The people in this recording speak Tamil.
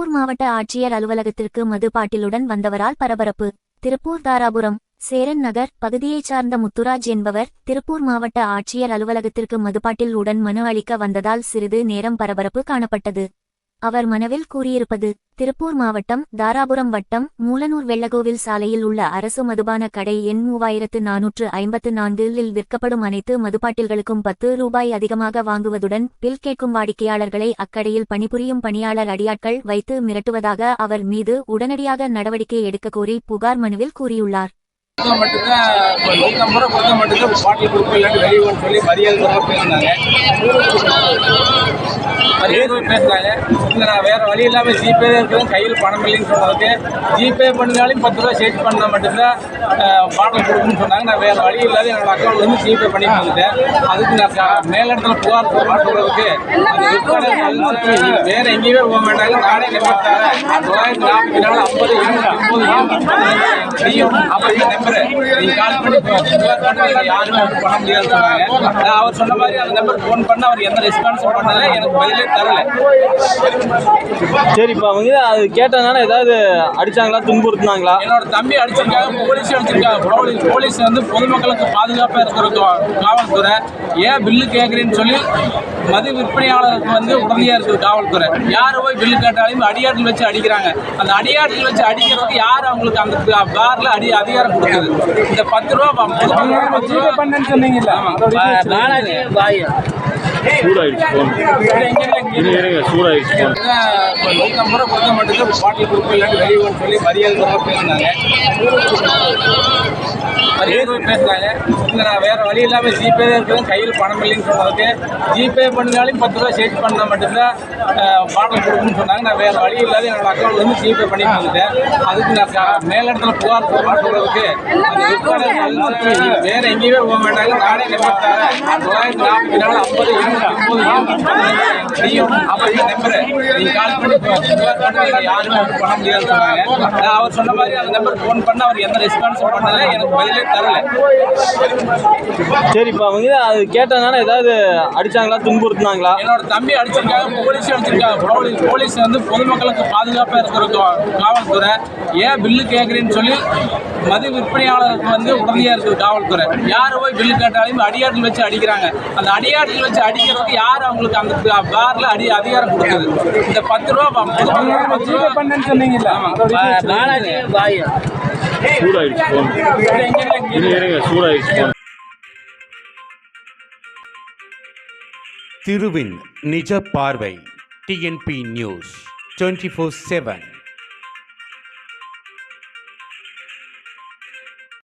திருப்பூர் மாவட்ட ஆட்சியர் அலுவலகத்திற்கு மதுபாட்டிலுடன் வந்தவரால் பரபரப்பு. திருப்பூர் தாராபுரம் சேரன் நகர் பகுதியைச் சார்ந்த முத்துராஜ் என்பவர் திருப்பூர் மாவட்ட ஆட்சியர் அலுவலகத்திற்கு மதுபாட்டில் உடன் மனு அளிக்க வந்ததால் சிறிது நேரம் பரபரப்பு காணப்பட்டது. அவர் மனவில் கூறியிருப்பது திருப்பூர் மாவட்டம் தாராபுரம் வட்டம் மூலனூர் வெள்ளகோவில் சாலையில் உள்ள அரசு மதுபான கடை எண் மூவாயிரத்து நானூற்று ஐம்பத்து நான்கில் விற்கப்படும் அனைத்து மதுபாட்டில்களுக்கும் பத்து ரூபாய் அதிகமாக வாங்குவதுடன் பில் கேட்கும் வாடிக்கையாளர்களை அக்கடையில் பணிபுரியும் பணியாளர் அடியாட்கள் வைத்து மிரட்டுவதாக அவர் மீது உடனடியாக நடவடிக்கை எடுக்க கோரி புகார் மனுவில் கூறியுள்ளார். கொடுத்தா மட்டும்தான் இப்போ நூற்றம்பது ரூபா கொடுத்தா மட்டும்தான் பாட்டில் கொடுப்போம் இல்லாட்டி வெளியே சொல்லி மரியாதை பேசினாங்க மரியாதை குறைவா பேசினாங்க இல்லை நான் வேறு வழி இல்லாமல் ஜிபே இருக்கிறேன் கையில் பணம் இல்லைன்னு சொன்னதுக்கு ஜிபே பண்ணினாலும் பத்து ரூபா சேர்த்து பண்ணால் மட்டும்தான் பாட்டில் கொடுக்கணும்னு சொன்னாங்க நான் வேறு வழி இல்லாத என்னோடய அக்கௌண்ட் வந்து ஜிபே பண்ணி வந்துட்டேன் அதுக்கு நான் க- மேலிடத்துல புகார் போடுறேன் சொல்றதுக்கு அந்த வேறு எங்கேயுமே போக மாட்டாங்க நானே நம்பர் தொள்ளாயிரத்தி நாற்பத்தி நாலு ஐம்பது ஒன்பது அப்போ நம்பரு நீங்க கால் பண்ணி யாருமே பண்ண முடியாதுன்னு சொன்னாங்க அவர் சொன்ன மாதிரி அந்த நம்பர் ஃபோன் பண்ண அவர் எந்த ரெஸ்பான்ஸ் பண்ணல எனக்கு பதிலே தரல சரிப்பா அவங்க அது கேட்டதுனால ஏதாவது அடிச்சாங்களா துன்புறுத்துனாங்களா? என்னோட தம்பி அடிச்சிருக்காங்க போலீஸும் அடிச்சிருக்காங்க. போலீஸ் போலீஸ் வந்து பொதுமக்களுக்கு பாதுகாப்பாக இருக்கிற காவல்துறை. ஏன் பில்லு கேட்குறேன்னு சொல்லி மது விற்பனையாளருக்கு வந்து உடனடியாக இருக்குது காவல்துறை. யார் போய் பில்லு கேட்டாலும் அடியாட்டில் வச்சு அடிக்கிறாங்க. அந்த அடியாட்டில் வச்சு அடிக்கிறதுக்கு யார் அவங்களுக்கு அந்த பாரில் அடி அதிகாரம் கொடுக்குது? இந்த பத்து ரூபா பத்து ரூபா சொன்னீங்கல்ல. சூடாயிடுச்சு ஃபோன் இருங்க சூடாயிடுச்சு ஃபோன் கொடுத்தா பாட்டில் இல்லாட்டி வெளியே சொல்லி மரியாதை பேசினாங்க பேசினாங்க இல்லை நான் வேறு வழி இல்லாமல் ஜிபே இருக்குது கையில் பணம் இல்லைன்னு சொன்னதுக்கு ஜிபே பண்ணினாலும் பத்து ரூபா சேர்த்து பண்ணால் மட்டும்தான் பாட்டில் கொடுக்கணும்னு சொன்னாங்க நான் வேறு வழி இல்லாத என்னோட அக்கௌண்ட்ல இருந்து ஜிபே பண்ணி வந்துட்டேன் அதுக்கு நான் மேலிடத்துல புகார் விற்பனை வந்து வேற எங்கேயுமே போக மாட்டாங்க. நானே தரேன். தொள்ளாயிரத்தி நாற்பத்தி நாலு ஐம்பது கால் பண்ணி யாருமே பண்ண சொன்னாங்க. அவர் சொன்ன மாதிரி அந்த நம்பர் ஃபோன் பண்ண அவர் எந்த ரெஸ்பான்ஸும் பண்ணல எனக்கு பதிலே தரல. சரி இப்போ அவங்க அது கேட்டதுனால ஏதாவது அடிச்சாங்களா துன்புறுத்துனாங்களா? என்னோட தம்பி அடிச்சிருக்காங்க போலீஸ் அடிச்சிருக்காங்க. போலீஸ் போலீஸ் வந்து பொதுமக்களுக்கு பாதுகாப்பாக இருக்கிற காவல்துறை ஏன் பில்லு கேட்குறேன்னு சொல்லி மது விற்பனையாளருக்கு வந்து உடனடியாக இருக்குது காவல்துறை. யார் போய் பில்லு கேட்டாலும் அடியாட்டில் வச்சு அடிக்கிறாங்க. அந்த அடியாட்டில் வச்சு அடிக்கிறதுக்கு யார் அவங்களுக்கு அந்த பாரில் அடி அதிகாரம் கொடுக்குது? இந்த பத்து ரூபா பத்து ரூபா பண்ணேன்னு சொன்னீங்கல்ல. ஃபோன் திருவின் நிஜ பார்வை TNP news twenty four seven